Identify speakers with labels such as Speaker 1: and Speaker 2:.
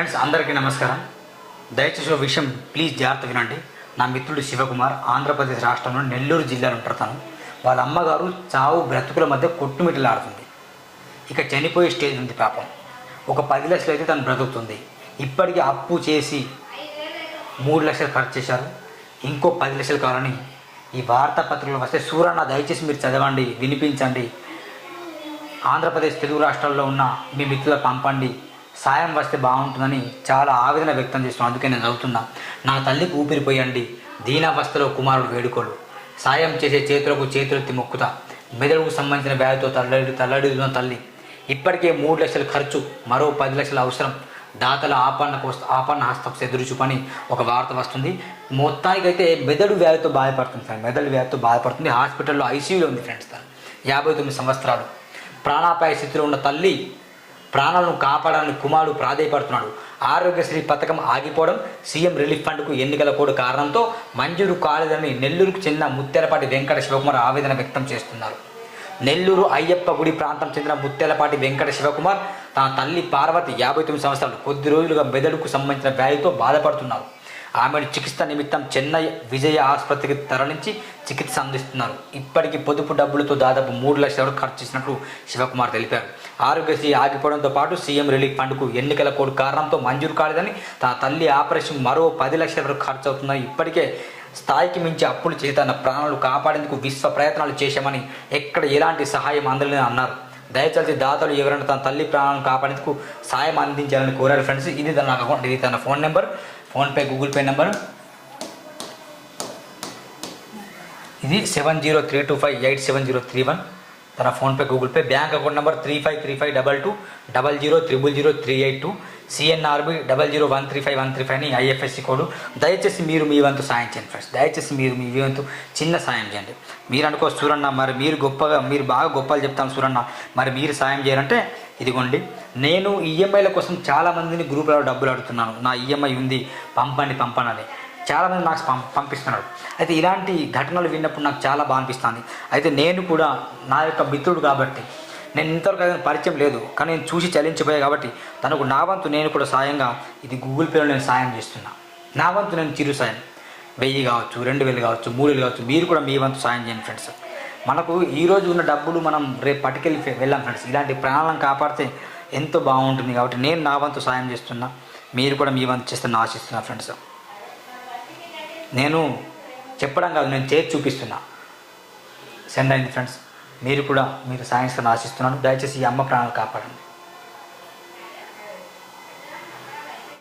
Speaker 1: Friends అందరికీ నమస్కారం. దయచేసి విషయం ప్లీజ్ జాగ్రత్త వినండి. నా మిత్రుడు శివకుమార్ ఆంధ్రప్రదేశ్ రాష్ట్రంలో నెల్లూరు జిల్లాలో ఉంటారు. తను వాళ్ళ అమ్మగారు చావు బ్రతుకుల మధ్య కొట్టుమిట్టలాడుతుంది. ఇక చనిపోయే స్టేజ్ ఉంది పాపం. ఒక పది లక్షలు అయితే తను బ్రతుకుతుంది. ఇప్పటికీ అప్పు చేసి మూడు లక్షలు ఖర్చు చేశారు. ఇంకో పది లక్షలు కావాలని ఈ వార్తాపత్రికలు వస్తే సూరన్న దయచేసి మీరు చదవండి వినిపించండి. ఆంధ్రప్రదేశ్ తెలుగు రాష్ట్రాల్లో ఉన్న మీ మిత్రులకు పంపండి. సాయం వస్తే బాగుంటుందని చాలా ఆవేదన వ్యక్తం చేస్తున్నాను అందుకే నేను చదువుతున్నా నా తల్లికి ఊపిరిపోయండి దీనావస్థలో కుమారుడు వేడుకోడు. సాయం చేసే చేతులకు చేతులెత్తి మొక్కుతా. మెదడుకు సంబంధించిన వ్యాధితో తల్లడి తల్లడిన తల్లి. ఇప్పటికే మూడు లక్షల ఖర్చు మరో పది లక్షల అవసరం. దాతల ఆపన్న కోస్త ఆపన్న హస్తం ఎదురుచూపని ఒక వార్త వస్తుంది. మొత్తానికైతే మెదడు వ్యాధితో బాధపడుతుంది సార్. మెదడు వ్యాధితో బాధపడుతుంది. హాస్పిటల్లో ఐసీయూలో ఉంది ఫ్రెండ్స్ తను యాభై తొమ్మిది సంవత్సరాలు. ప్రాణాపాయ స్థితిలో ఉన్న తల్లి ప్రాణాలను కాపాడాలని కుమారుడు ప్రాధేయపడుతున్నాడు. ఆరోగ్యశ్రీ పథకం ఆగిపోవడం సీఎం రిలీఫ్ ఫండ్కు ఎన్నికల కోడ్ కారణంతో మంజూరు కాలేదని నెల్లూరుకు చెందిన ముత్యాలపాటి వెంకట శివకుమార్ ఆవేదన వ్యక్తం చేస్తున్నారు. నెల్లూరు అయ్యప్ప గుడి ప్రాంతం చెందిన ముత్యాలపాటి వెంకట శివకుమార్ తన తల్లి పార్వతి యాభై తొమ్మిది సంవత్సరాలు కొద్ది రోజులుగా మెదడుకు సంబంధించిన వ్యాధితో బాధపడుతున్నారు. ఆమెను చికిత్స నిమిత్తం చెన్నై విజయ ఆసుపత్రికి తరలించి చికిత్స అందిస్తున్నారు. ఇప్పటికీ పొదుపు డబ్బులతో దాదాపు మూడు లక్షల వరకు ఖర్చు చేసినట్లు శివకుమార్ తెలిపారు. ఆరోగ్యశ్రీ ఆగిపోవడంతో పాటు సీఎం రిలీఫ్ ఫండ్కు ఎన్నికల కోడ్ కారణంతో మంజూరు కాలేదని తన తల్లి ఆపరేషన్ మరో పది లక్షల వరకు ఖర్చు అవుతుందని ఇప్పటికే స్థాయికి మించి అప్పులు చేసి తన ప్రాణాలు కాపాడేందుకు విశ్వ ప్రయత్నాలు చేశామని ఎక్కడ ఎలాంటి సహాయం అందలేదని అన్నారు. దయచేసి దాతలు ఎవరైనా తన తల్లి ప్రాణాలను కాపాడేందుకు సాయం అందించాలని కోరారు ఫ్రెండ్స్. ఇది తన అకౌంట్ ఇది తన phone number. PhonePe Google Pay number? ఇది seven zero three two five eight seven zero three one. తన PhonePe Google Pay bank account number three five three five double two double zero triple zero three eight two CNRB double zero one three five one three five అని IFSC code. దయచేసి మీరు మీ వంతు సాయం చేయండి friends దయచేసి మీరు మీ వంతు చిన్న సాయం చేయండి. మీరు అనుకో సూరన్న మరి మీరు గొప్పగా మీరు బాగా గొప్పలు చెప్తాను సూరన్న మరి మీరు సాయం చేయాలంటే ఇదిగోండి నేను ఈఎంఐల కోసం చాలామందిని గ్రూపులలో డబ్బులు అడుగుతున్నాను. నా ఈఎంఐ ఉంది పంపండి పంపనని చాలామంది నాకు పం పంపిస్తున్నాడు అయితే ఇలాంటి ఘటనలు విన్నప్పుడు నాకు చాలా బాగా అనిపిస్తుంది. అయితే నేను కూడా నా యొక్క మిత్రుడు కాబట్టి నేను ఇంతవరకు అయితే పరిచయం లేదు. కానీ నేను చూసి చలించిపోయాయి కాబట్టి తనకు నా వంతు నేను కూడా సాయంగా ఇది గూగుల్ పేలో నేను సాయం చేస్తున్నా. నా వంతు నేను చిరు సాయం. వెయ్యి కావచ్చు రెండు వేలు కావచ్చు మూడు వేలు కావచ్చు మీరు కూడా మీ వంతు సాయం చేయండి ఫ్రెండ్స్. మనకు ఈ రోజు ఉన్న డబ్బులు మనం రేపు పట్టుకెళ్ళి వెళ్ళాం ఫ్రెండ్స్. ఇలాంటి ప్రాణాలను కాపాడితే ఎంతో బాగుంటుంది కాబట్టి నేను నా వంతు సాయం చేస్తున్నా. మీరు కూడా మీ వంతు చేస్తున్న ఆశిస్తున్నా ఫ్రెండ్స్. నేను చెప్పడం కాదు నేను చేసి చూపిస్తున్నా. సెండ్ అయింది ఫ్రెండ్స్ మీరు కూడా మీరు సాయం ఆశిస్తున్నాను. దయచేసి ఈ అమ్మ ప్రాణాలు కాపాడండి.